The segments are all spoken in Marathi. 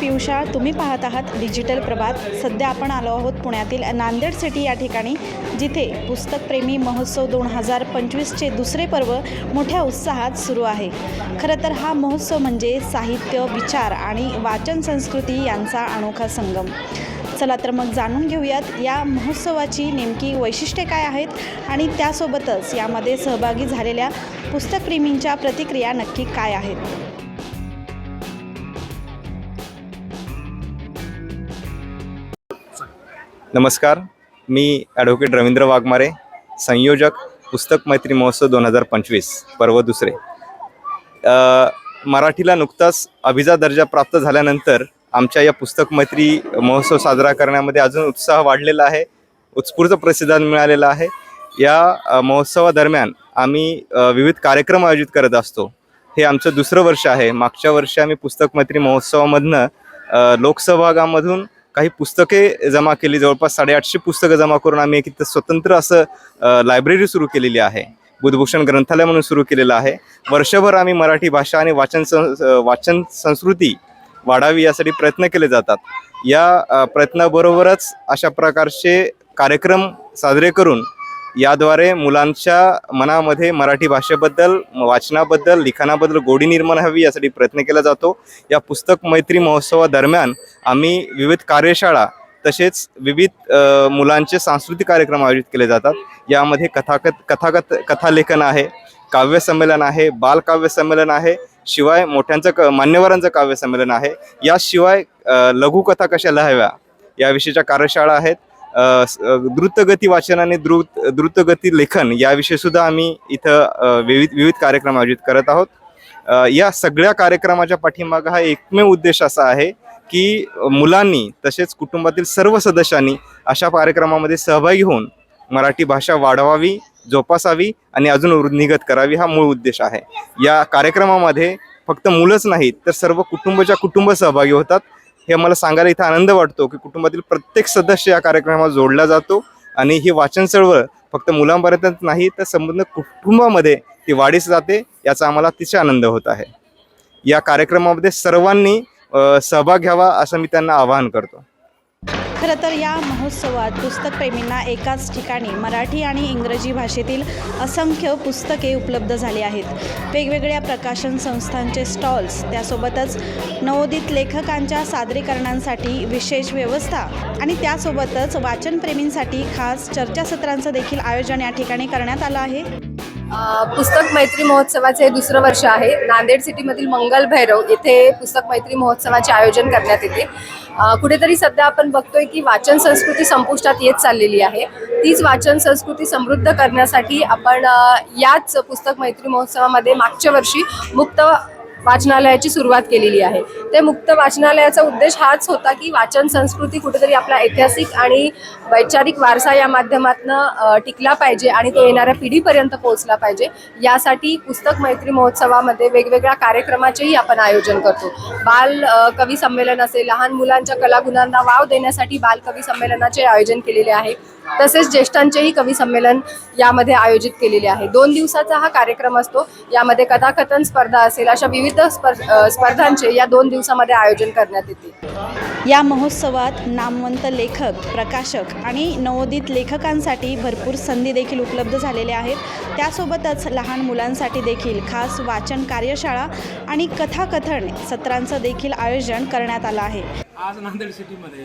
पियुषा तुम्ही पाहत आहात डिजिटल प्रभात. सध्या आपण आलो आहोत पुण्यातील नांदेड सिटी या ठिकाणी जिथे पुस्तकप्रेमी महोत्सव दोन हजार पंचवीसचे दुसरे पर्व मोठ्या उत्साहात सुरू आहे. खरं तर हा महोत्सव म्हणजे साहित्य विचार आणि वाचन संस्कृती यांचा अनोखा संगम. चला तर मग जाणून घेऊयात या महोत्सवाची नेमकी वैशिष्ट्ये काय आहेत आणि त्यासोबतच यामध्ये सहभागी झालेल्या पुस्तकप्रेमींच्या प्रतिक्रिया नक्की काय आहेत? नमस्कार मी ॲडव्होकेट रवींद्र वाघमारे संयोजक पुस्तक मैत्री महोत्सव दोन हजार पंचवीस पर्व दुसरे. मराठीला नुकताच अभिजा दर्जा प्राप्त झाल्यानंतर आमच्या या पुस्तक मैत्री महोत्सव साजरा करण्यामध्ये अजून उत्साह वाढलेला आहे उत्स्फूर्त प्रतिसाद मिळालेला आहे. या महोत्सवादरम्यान आम्ही विविध कार्यक्रम आयोजित करत असतो. हे आमचं दुसरं वर्ष आहे. मागच्या वर्षी आम्ही पुस्तक मैत्री महोत्सवामधनं लोकसहभागामधून काही पुस्तके जमा केली जवळपास साडेआठशे पुस्तकं जमा करून आम्ही एक इथं स्वतंत्र असं लायब्ररी सुरू केलेली आहे. बुधभूषण ग्रंथालय म्हणून सुरू केलेलं आहे. वर्षभर आम्ही मराठी भाषा आणि वाचन सं वाचन संस्कृती वाढावी यासाठी प्रयत्न केले जातात. या प्रयत्नाबरोबरच अशा प्रकारचे कार्यक्रम साजरे करून याद्वारे मुलांच्या मनामध्ये मराठी भाषेबद्दल वाचनाबद्दल लिखाणाबद्दल गोडी निर्माण हवी यासाठी प्रयत्न केला जातो. या पुस्तक मैत्री महोत्सवादरम्यान आम्ही विविध कार्यशाळा तसेच विविध मुलांचे सांस्कृतिक कार्यक्रम आयोजित केले जातात. यामध्ये कथाकथ कथाकथ कथालेखन आहे काव्य संमेलन आहे बालकाव्य संमेलन आहे शिवाय मोठ्यांचं क मान्यवरांचं काव्य संमेलन आहे. याशिवाय लघुकथा कशा लिहाव्या याविषयीच्या कार्यशाळा आहेत. द्रुतगती वाचन आणि द्रुत द्रुतगती लेखन याविषयी सुद्धा आम्ही इथं विविध विविध कार्यक्रम आयोजित करत आहोत. या सगळ्या कार्यक्रमाच्या पाठीमागं हा एकमेव उद्देश असा आहे की मुलांनी तसेच कुटुंबातील सर्व सदस्यांनी अशा कार्यक्रमामध्ये सहभागी होऊन मराठी भाषा वाढवावी जोपासावी आणि अजून वृद्धिगत करावी हा मूळ उद्देश आहे. या कार्यक्रमामध्ये फक्त मुलंच नाहीत तर सर्व कुटुंबाच्या कुटुंब सहभागी होतात. हे मला सांगायला इथं आनंद वाटतो की कुटुंबातील प्रत्येक सदस्य या कार्यक्रमात जोडला जातो आणि ही वाचन चळवळ फक्त मुलांपर्यंतच नाही तर संपूर्ण कुटुंबामध्ये ती वाढीस जाते याचा आम्हाला अतिशय आनंद होत आहे. या कार्यक्रमामध्ये सर्वांनी सहभाग घ्यावा असं मी त्यांना आवाहन करतो. खरं तर या महोत्सवात पुस्तकप्रेमींना एकाच ठिकाणी मराठी आणि इंग्रजी भाषेतील असंख्य पुस्तके उपलब्ध झाली आहेत. वेगवेगळ्या प्रकाशन संस्थांचे स्टॉल्स त्यासोबतच नवोदित लेखकांच्या सादरीकरणांसाठी विशेष व्यवस्था आणि त्यासोबतच वाचनप्रेमींसाठी खास चर्चासत्रांचं देखील आयोजन या ठिकाणी करण्यात आलं आहे. पुस्तक मैत्री महोत्सवाचे हे दुसरं वर्ष आहे. नांदेड सिटीमधील मंगल भैरव येथे पुस्तक मैत्री महोत्सवाचे आयोजन करण्यात येते. कुठेतरी सध्या आपण बघतोय की वाचन संस्कृती संपुष्टात येत चाललेली आहे. तीच वाचन संस्कृती समृद्ध करण्यासाठी आपण याच पुस्तक मैत्री महोत्सवामध्ये मागच्या वर्षी मुक्त वाचनालयाची सुरुवात केलेली आहे. ते मुक्त वाचनालयाचा उद्देश हाच होता की वाचन संस्कृती कुठेतरी आपला ऐतिहासिक आणि वैचारिक वारसा या माध्यमातून टिकला पाहिजे आणि तो येणाऱ्या पिढीपर्यंत पोहोचला पाहिजे. यासाठी पुस्तक मैत्री महोत्सवामध्ये वेगवेगळ्या कार्यक्रमाचेही आपण आयोजन करतो. बाल कवी संमेलन असेल लहान मुलांच्या कलागुणांना वाव देण्यासाठी बालकवी संमेलनाचे आयोजन केलेले आहे. तसेच ज्येष्ठांचेही कवी संमेलन यामध्ये आयोजित केलेले आहे. दोन दिवसाचा हा कार्यक्रम असतो. यामध्ये कथाकथन स्पर्धा असेल अशा विविध स्पर्धांचे या दोन दिवसामध्ये आयोजन करण्यात येते. या महोत्सवात नामवंत लेखक प्रकाशक आणि नवोदित लेखकांसाठी भरपूर संधी देखील उपलब्ध झालेल्या आहेत. त्यासोबतच लहान मुलांसाठी देखील खास वाचन कार्यशाळा आणि कथाकथन सत्रांचं देखील आयोजन करण्यात आलं आहे. आज नांदेड सिटीमध्ये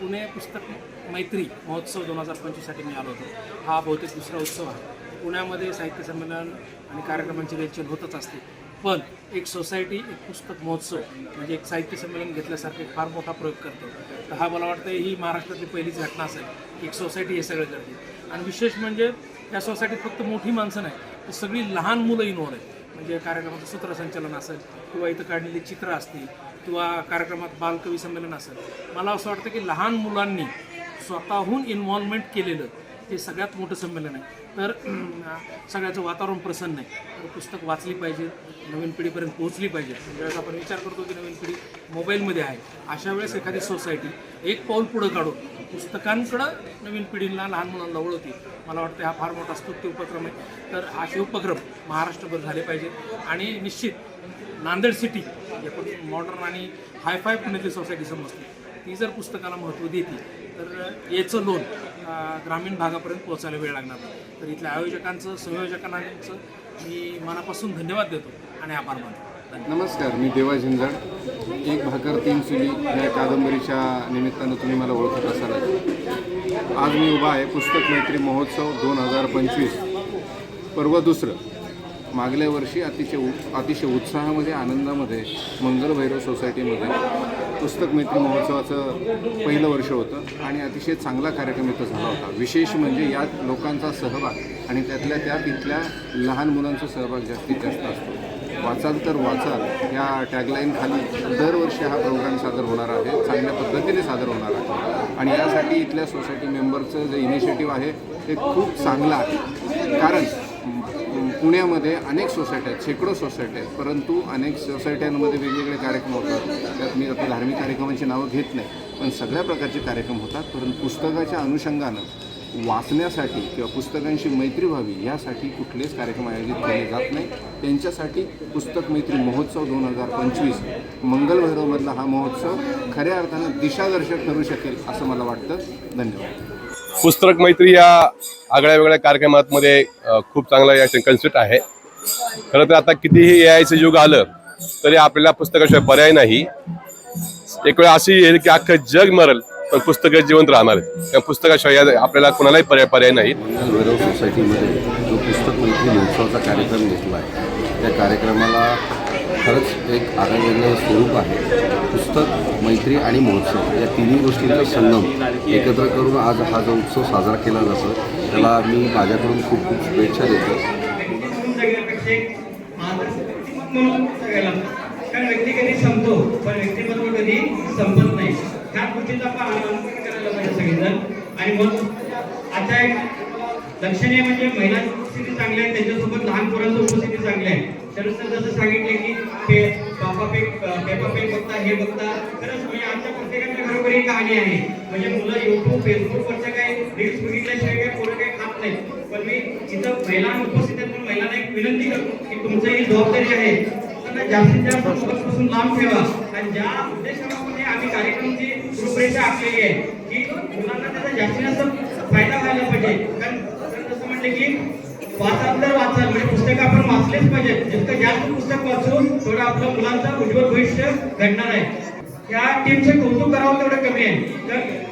पुणे पुस्तक मैत्री महोत्सव दोन हजार पंचवीससाठी मी आलो होतो. हा बहुतेक दुसरा उत्सव आहे. पुण्यामध्ये साहित्य संमेलन आणि कार्यक्रमांची रेलचेल होतच असते. पण एक सोसायटी एक पुस्तक महोत्सव म्हणजे एक साहित्य संमेलन घेतल्यासारखं एक फार मोठा प्रयोग करतो. तर हा मला वाटतं ही महाराष्ट्रातली पहिलीच घटना असेल. एक सोसायटी हे सगळं करते. आणि विशेष म्हणजे या सोसायटीत फक्त मोठी माणसं नाही तर सगळी लहान मुलं इन्वॉल्व आहेत. म्हणजे कार्यक्रमाचं सूत्रसंचालन असेल किंवा इथं काढलेली चित्रं असतील किंवा कार्यक्रमात बालकवी संमेलन असेल मला असं वाटतं की लहान मुलांनी स्वतःहून इन्व्हॉल्वमेंट केलेलं हे सगळ्यात मोठं संमेलन आहे. तर सगळ्याचं वातावरण प्रसन्न आहे. तर पुस्तक वाचली पाहिजे नवीन पिढीपर्यंत पोहोचली पाहिजे. ज्यावेळेस आपण विचार करतो की नवीन पिढी मोबाईलमध्ये आहे अशा वेळेस एखादी सोसायटी एक पाऊल पुढं काढून पुस्तकांकडं नवीन पिढीला लहान मुलांना वळवते मला वाटतं हा फार मोठा स्तुत्य उपक्रम आहे. तर असे उपक्रम महाराष्ट्रभर झाले पाहिजे. आणि निश्चित नांदेड सिटी एकूण मॉडर्न आणि हायफाय पुण्यातली सोसायटी समजते. ती जर पुस्तकाला महत्त्व देते तर याचं लोन ग्रामीण भागापर्यंत पोहोचायला वेळ लागणार तर इथल्या आयोजकांचं संयोजकांचं मी मनापासून धन्यवाद देतो आणि आभार मानतो. नमस्कार मी देवा झिंजाड एक भाकर तीन सुली या कादंबरीच्या निमित्तानं तुम्ही मला ओळखत असाल. आज मी उभा आहे पुस्तक मैत्री महोत्सव दोन हजार पंचवीस. पर्व दुसरं. मागल्या वर्षी अतिशय उ अतिशय उत्साहामध्ये आनंदामध्ये मंगलभैरव सोसायटीमध्ये पुस्तक मैत्री महोत्सवाचं पहिलं वर्ष होतं आणि अतिशय चांगला कार्यक्रम इथं झाला होता. विशेष म्हणजे यात लोकांचा सहभाग आणि त्यातल्या त्यात इथल्या लहान मुलांचा सहभाग जास्तीत जास्त असतो. वाचाल तर वाचाल या टॅगलाईन खाली दरवर्षी हा प्रोग्राम सादर होणार आहे चांगल्या पद्धतीने सादर होणार आहे. आणि यासाठी इथल्या सोसायटी मेंबरचं जे इनिशिएटिव्ह आहे ते खूप चांगलं आहे. कारण पुण्यामध्ये अनेक सोसायट्या आहेत शेकडो सोसायट्या आहेत परंतु अनेक सोसायट्यांमध्ये वेगवेगळे कार्यक्रम होतात. त्यात मी आता धार्मिक कार्यक्रमांची नावं घेत नाही पण सगळ्या प्रकारचे कार्यक्रम होतात. परंतु पुस्तकाच्या अनुषंगानं वाचण्यासाठी किंवा पुस्तकांशी मैत्री व्हावी यासाठी कुठलेच कार्यक्रम आयोजित केले जात नाही. त्यांच्यासाठी पुस्तक मैत्री महोत्सव दोन हजार पंचवीस मंगलभैरवमधला हा महोत्सव खऱ्या अर्थानं दिशादर्शक ठरू शकेल असं मला वाटतं. धन्यवाद. पुस्तक मैत्री या आगळ्या वेगळ्या कार्यक्रमामध्ये खूप चांगला या कन्सेप्ट आहे. खरं तर आता कितीही ए आयचं युग आलं तरी आपल्याला पुस्तकाशिवाय पर्याय नाही. एक वेळ अशी येईल की अख्खं जग मरल पण पुस्तकं जिवंत राहणार. त्या पुस्तकाशिवाय आपल्याला कोणालाही पर्याय पर्याय नाही. सोसायटीमध्ये जो पुस्तक मैत्री महोत्सवाचा कार्यक्रम घेतला आहे त्या कार्यक्रमाला खरंच एक आगळेवेगळं स्वरूप आहे. पुस्तक मैत्री आणि महोत्सव या तिन्ही गोष्टींचा संगम एकत्र करून आज हा जो उत्सव साजरा केला जातो त्याला मी माझ्याकडून खूप खूप शुभेच्छा देतो. कारण व्यक्ती कधी संपतो पण व्यक्तिमत्व कधी संपत नाही त्या गोष्टीचा आपण अवलंबन करायला पाहिजे सगळेजण आणि मग आता एक लक्षणीय म्हणजे महिला स्थिती चांगली आहे त्याच्यासोबत लहान पोरांची उपस्थिती चांगली आहे. सर जसं सांगितले की पे पापा पेक पेपा पेक बघता हे बघता खरंच म्हणजे आमच्या प्रत्येकाच्या घरोघरी ही कहाणी आहे. म्हणजे मुलं युट्यूब फेसबुकवरच्या काही रील्स बघितल्याशिवाय काही पोरं काही खात नाही पण मी इथं महिलांना उपस्थित आहेत म्हणून महिलांना एक विनंती करतो की तुमचं ही जबाबदारी आहे. जास्तीत जास्त मोबाईलपासून लांब ठेवा. आणि ज्या उद्देशामध्ये आम्ही कार्यक्रमाची रूपरेषा आखलेली आहे की मुलांना त्याचा जास्तीत जास्त फायदा व्हायला पाहिजे. कारण जसं म्हटलं की वाचा तर वाचाल म्हणजे पुस्तकं आपण वाचलेच पाहिजे जितकं जास्त पुस्तक वाचून तेवढं आपलं मुलांचं उज्ज्वल भविष्य घडणार आहे. या टीमचे कौतुक करावं तेवढं कमी आहे. तर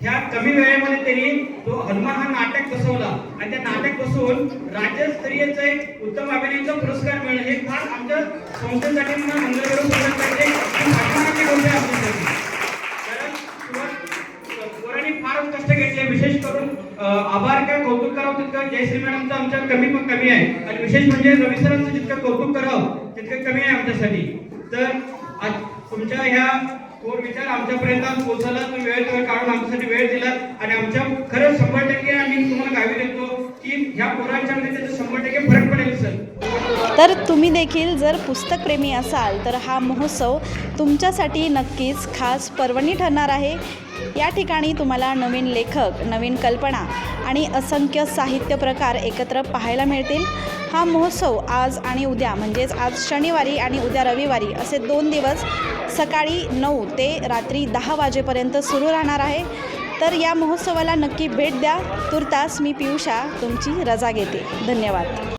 ह्या कमी वेळेमध्ये त्यांनी तो हनुमान हा नाटक बसवला. आणि त्या नाटक बसवून राज्यस्तरीयचा एक उत्तम अभिनयाचा पुरस्कार मिळणं हे फार आमच्या संस्थेसाठी म्हणा मंगळवेरू एक अभिमानाची गोष्ट आहे आमच्यासाठी कारण सुरुवात- पोरांनी फारच कष्ट घेतले विशेष करून अं, आभार काय कौतुक करावं तितकं जयश्री मॅडमचं आमच्या कमी कमी आहे. आणि विशेष म्हणजे रवी सरांचं जितकं कौतुक करावं तितकं कमी आहे आमच्यासाठी. तर आज तुमच्या ह्या थोर विचार आमच्यापर्यंत आज पोहोचला तुम्ही वेळ वेळ काढून आमच्यासाठी वेळ दिला आणि आमच्या खरंच शंभर टक्के आम्ही तुम्हाला गावी देतो की ह्या पोरांच्या मध्ये शंभर टक्के फरक पडेल सर. तर तुम्ही देखील जर पुस्तकप्रेमी असाल तर हा महोत्सव तुमच्यासाठी नक्कीच खास पर्वणी ठरणार आहे. या ठिकाणी तुम्हाला नवीन लेखक नवीन कल्पना आणि असंख्य साहित्य प्रकार एकत्र पाहायला मिळतील. हा महोत्सव आज आणि उद्या म्हणजेच आज शनिवारी आणि उद्या रविवारी असे दोन दिवस सकाळी नऊ ते रात्री दहा वाजेपर्यंत सुरू राहणार आहे. तर या महोत्सवाला नक्की भेट द्या. तुर्तास मी पियुषा तुमची रजा घेते. धन्यवाद.